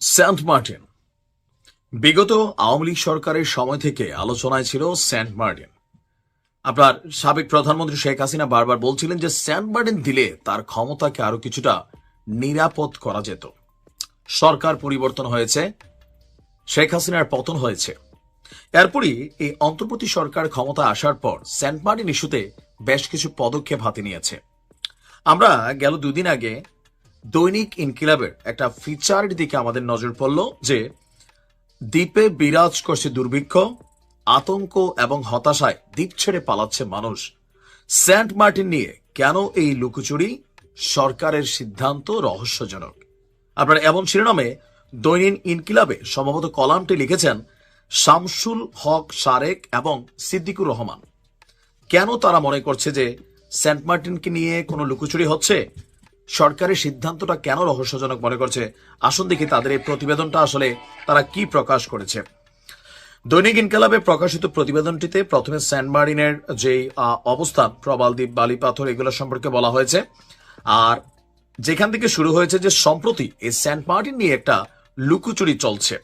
Saint Martin. বিগত আওয়ামী লীগ সরকারের সময় থেকে আলোচনায় ছিল সেন্ট মার্টিন। আপনার সাবেক প্রধানমন্ত্রী শেখ হাসিনা বারবার বলছিলেন যে সেন্ট মার্টিন দিলে তার ক্ষমতাকে আরও কিছুটা নিরাপদ করা যেত। সরকার পরিবর্তন হয়েছে, শেখ হাসিনার পতন হয়েছে। এরপরই এই অন্তর্বর্তী সরকার ক্ষমতা আসার পর সেন্ট মার্টিন ইস্যুতে বেশ কিছু পদক্ষেপ হাতে নিয়েছে। আমরা গেল দুদিন আগে দৈনিক ইনকিলাবের একটা ফিচারের দিকে আমাদের নজর পড়ল যে, দ্বীপে বিরাজ করছে দুর্ভিক্ষ, আতঙ্ক এবং হতাশায় দ্বীপ ছেড়ে পালাচ্ছে মানুষ। সেন্ট মার্টিন নিয়ে কেন এই লুকোচুরি? সরকারের সিদ্ধান্ত রহস্যজনক। আপনার এমন শিরোনামে দৈনিক ইনকিলাবে সম্ভবত কলামটি লিখেছেন শামসুল হক সারেক এবং সিদ্দিকুর রহমান। কেন তারা মনে করছে যে সেন্ট মার্টিনকে নিয়ে কোনো লুকোচুরি হচ্ছে? সরকারের সিদ্ধান্তটা কেন রহস্যজনক মনে করছে? আসুন দেখি তাদের এই প্রতিবেদনটা আসলে তারা কি প্রকাশ করেছে। দৈনিক ইনকালাবে প্রকাশিত প্রতিবেদনটিতে প্রথমে সেন্ট মার্টিনের যে আহ, অবস্থান প্রবাল দ্বীপ বালি পাথর এগুলো সম্পর্কে বলা হয়েছে। আর যেখান থেকে শুরু হয়েছে যে সম্প্রতি এই সেন্ট মার্টিন নিয়ে একটা লুকোচুরি চলছে।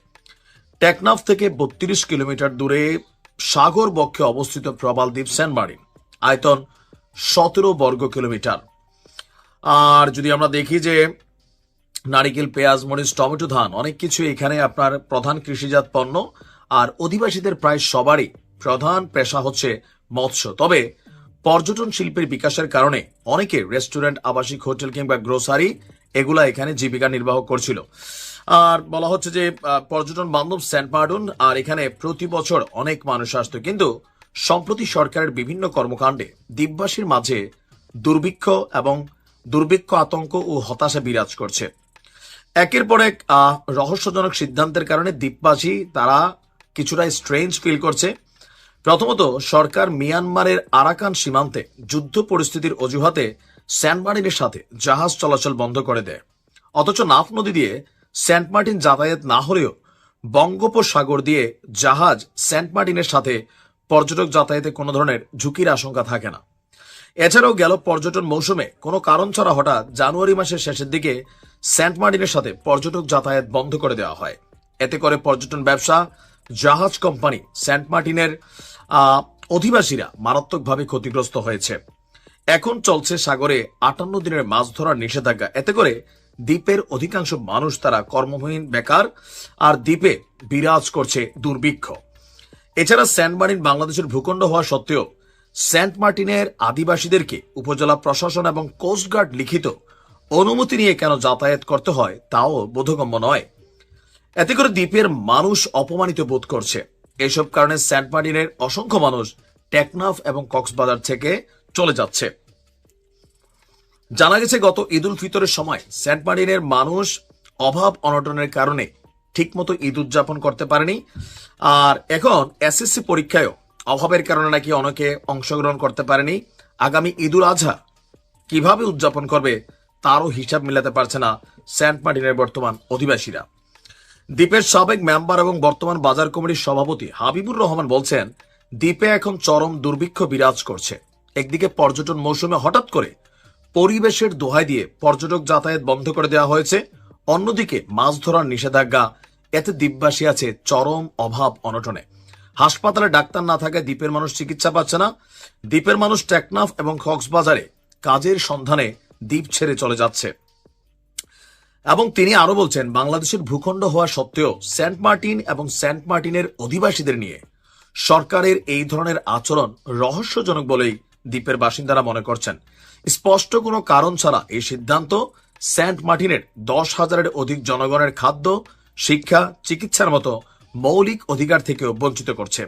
টেকনাফ থেকে বত্রিশ কিলোমিটার দূরে সাগর বক্ষে অবস্থিত প্রবাল দ্বীপ মার্টিন আয়তন সতেরো বর্গ কিলোমিটার। আর যদি আমরা দেখি যে নারিকেল, পেঁয়াজ, মরিচ, টমেটো, ধান, অনেক কিছু এখানে আপনার প্রধান কৃষিজাত পণ্য। আর অধিবাসীদের প্রায় সবারই প্রধান পেশা হচ্ছে মৎস্য। তবে পর্যটন শিল্পের বিকাশের কারণে অনেকে রেস্টুরেন্ট, আবাসিক, হোটেল কিংবা গ্রোসারি এগুলা এখানে জীবিকা নির্বাহ করছিল। আর বলা হচ্ছে যে পর্যটন বান্ধব সেন্ট মার্টন, আর এখানে প্রতি বছর অনেক মানুষ আসতো। কিন্তু সম্প্রতি সরকারের বিভিন্ন কর্মকাণ্ডে দ্বীপবাসীর মাঝে দুর্ভিক্ষ এবং দুর্ভিক্ষ, আতঙ্ক ও হতাশা বিরাজ করছে। একের পর এক রহস্যজনক সিদ্ধান্তের কারণে দ্বীপবাসী তারা কিছুটা স্ট্রেঞ্জ ফিল করছে। প্রথমত, সরকার মিয়ানমারের আরাকান সীমান্তে যুদ্ধ পরিস্থিতির অজুহাতে সেন্ট মার্টিনের সাথে জাহাজ চলাচল বন্ধ করে দেয়। অথচ নাফ নদী দিয়ে সেন্ট মার্টিন যাতায়াত না হলেও বঙ্গোপসাগর দিয়ে জাহাজ সেন্ট মার্টিনের সাথে পর্যটক যাতায়াতে কোনো ধরনের ঝুঁকির আশঙ্কা থাকে না। এছাড়াও গেল পর্যটন মৌসুমে কোনো কারণ ছাড়া হঠাৎ জানুয়ারি মাসের শেষের দিকে সেন্ট মার্টিনের সাথে পর্যটক যাতায়াত বন্ধ করে দেওয়া হয়। এতে করে পর্যটন ব্যবসা, জাহাজ কোম্পানি, সেন্ট মার্টিনের অধিবাসীরা মারাত্মকভাবে ক্ষতিগ্রস্ত হয়েছে। এখন চলছে সাগরে আটান্ন দিনের মাছ ধরার নিষেধাজ্ঞা। এতে করে দ্বীপের অধিকাংশ মানুষ তারা কর্মহীন, বেকার, আর দ্বীপে বিরাজ করছে দুর্ভিক্ষ। এছাড়া সেন্ট মার্টিন বাংলাদেশের ভূখণ্ড হওয়া সত্ত্বেও সেন্ট মার্টিনের আদিবাসীদেরকে উপজেলা প্রশাসন এবং কোস্টগার্ড লিখিত অনুমতি নিয়ে কেন যাতায়াত করতে হয় তাও বোধগম্য নয়। এতে করে দ্বীপের মানুষ অপমানিত বোধ করছে। এসব কারণে সেন্ট মার্টিনের অসংখ্য মানুষ টেকনাফ এবং কক্সবাজার থেকে চলে যাচ্ছে। জানা গেছে, গত ঈদ উল ফিতরের সময় সেন্ট মার্টিনের মানুষ অভাব অনটনের কারণে ঠিকমতো ঈদ উদযাপন করতে পারেনি। আর এখন এসএসসি পরীক্ষায়ও অভাবের কারণে নাকি অনেকে অংশগ্রহণ করতে পারেনি। আগামী ঈদ উল আজহা কীভাবে উদযাপন করবে তারও হিসাব মিলাতে পারছে না সেন্ট মার্টিনের বর্তমান অধিবাসীরা। দ্বীপের সাবেক মেম্বার এবং বর্তমান বাজার কমিটির সভাপতি হাবিবুর রহমান বলছেন, দ্বীপে এখন চরম দুর্ভিক্ষ বিরাজ করছে। একদিকে পর্যটন মৌসুমে হঠাৎ করে পরিবেশের দোহাই দিয়ে পর্যটক যাতায়াত বন্ধ করে দেওয়া হয়েছে, অন্যদিকে মাছ ধরার নিষেধাজ্ঞা, এতে দ্বীপবাসী আছে চরম অভাব অনটনে। হাসপাতালে ডাক্তার না থাকায় দ্বীপের মানুষ চিকিৎসা পাচ্ছে না। দ্বীপের মানুষ টেকনাফ এবং কক্সবাজারে কাজের সন্ধানে দ্বীপ ছেড়ে চলে যাচ্ছে। এবং তিনি আরও বলছেন, বাংলাদেশের ভূখণ্ড হওয়া সত্ত্বেও সেন্ট মার্টিন এবং সেন্ট মার্টিনের অধিবাসীদের নিয়ে সরকারের এই ধরনের আচরণ রহস্যজনক বলেই দ্বীপের বাসিন্দারা মনে করছেন। স্পষ্ট কোনো কারণ ছাড়া এই সিদ্ধান্ত সেন্ট মার্টিনের দশ হাজারের অধিক জনগণের খাদ্য, শিক্ষা, চিকিৎসার মতো মৌলিক অধিকার থেকেও বঞ্চিত করছে।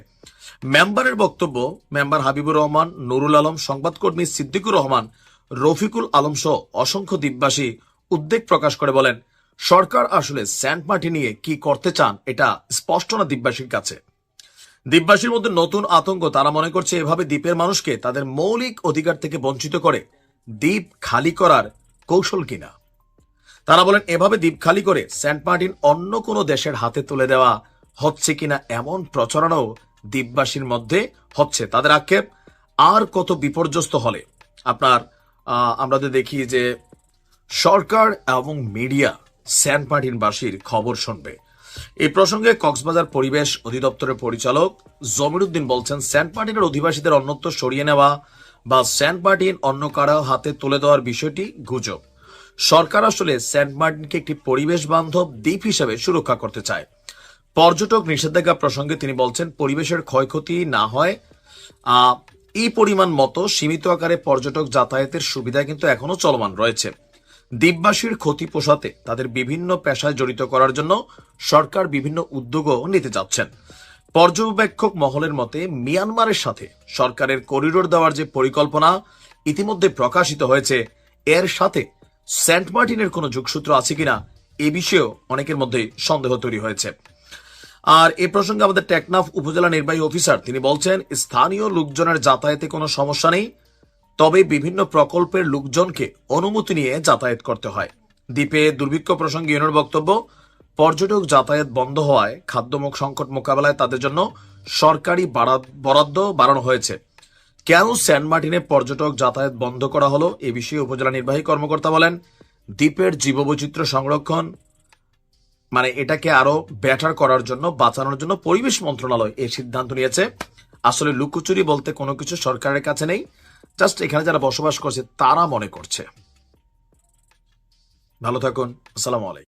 মেম্বারের বক্তব্য, মেম্বার হাবিবুর রহমান, নুরুল আলম, সংবাদকর্মী সিদ্দিকুর রহমান, রফিকুল আলম সহ অসংখ্য দ্বীপবাসী উদ্বেগ প্রকাশ করে বলেন, সরকার আসলে সেন্ট মার্টিন নিয়ে কি করতে চান এটা স্পষ্ট না দ্বীপবাসীর কাছে। দ্বীপবাসীর মধ্যে নতুন আতঙ্ক, তারা মনে করছে এভাবে দ্বীপের মানুষকে তাদের মৌলিক অধিকার থেকে বঞ্চিত করে দ্বীপ খালি করার কৌশল কিনা। তারা বলেন, এভাবে দ্বীপ খালি করে সেন্ট মার্টিন অন্য কোনো দেশের হাতে তুলে দেওয়া হচ্ছে কিনা এমন প্রচারণাও দ্বীপবাসীর মধ্যে হচ্ছে। তাদের আক্ষেপ, আর কত বিপর্যস্ত হলে? আপনার আমরা যদি দেখি যে সরকার এবং মিডিয়া সেন্ট মার্টিনবাসীর খবর শুনবে। এই প্রসঙ্গে কক্সবাজার পরিবেশ অধিদপ্তরের পরিচালক জমিরুদ্দিন বলছেন সেন্ট মার্টিনের অধিবাসীদের অন্যত্র সরিয়ে নেওয়া বা সেন্ট মার্টিন অন্য কারও হাতে তুলে দেওয়ার বিষয়টি গুজব। সরকার আসলে সেন্ট মার্টিনকে একটি পরিবেশ বান্ধব দ্বীপ হিসেবে সুরক্ষা করতে চায়। পর্যটক নিষেধাজ্ঞা প্রসঙ্গে তিনি বলছেন, পরিবেশের ক্ষয়ক্ষতি না হয়। এই পরিমাণ মতো সীমিত আকারে পর্যটক যাতায়াতের সুবিধা কিন্তু এখনও চলমান রয়েছে। দ্বীপবাসীর ক্ষতি পোষাতে তাদের বিভিন্ন পেশায় জড়িত করার জন্য সরকার বিভিন্ন উদ্যোগও নিতে যাচ্ছেন। পর্যবেক্ষক মহলের মতে, মিয়ানমারের সাথে সরকারের করিডোর দেওয়ার যে পরিকল্পনা ইতিমধ্যে প্রকাশিত হয়েছে, এর সাথে সেন্ট মার্টিনের কোনো যোগসূত্র আছে কিনা, এ বিষয়েও অনেকের মধ্যে সন্দেহ তৈরি হয়েছে। আর এ প্রসঙ্গে আমাদের টেকনাফ উপজেলা নির্বাহী অফিসার, তিনি বলছেন, স্থানীয় লোকজনের যাতায়াতে কোনো সমস্যা নেই, তবে বিভিন্ন প্রকল্পের লোকজনকে অনুমতি নিয়ে যাতায়াত করতে হয়। দ্বীপে দুর্ভিক্ষ প্রসঙ্গে ইউনোর বক্তব্য, পর্যটক যাতায়াত বন্ধ হওয়ায় খাদ্যমুখ সংকট মোকাবেলায় তাদের জন্য সরকারি বরাদ্দ বাড়ানো হয়েছে। কেন সেন্ট মার্টিনে পর্যটক যাতায়াত বন্ধ করা হলো, এ বিষয়ে উপজেলা নির্বাহী কর্মকর্তা বলেন, দ্বীপের জীববৈচিত্র্য সংরক্ষণ মানে এটাকে আরও বেটার করার জন্য, বাঁচানোর জন্য পরিবেশ মন্ত্রণালয় এই সিদ্ধান্ত নিয়েছে। আসলে লুকোচুরি বলতে কোনো কিছু সরকারের কাছে নেই। জাস্ট এখানে যারা বসবাস করছে, তারা মনে করছে। ভালো থাকুন। আসসালাম আলাইকুম।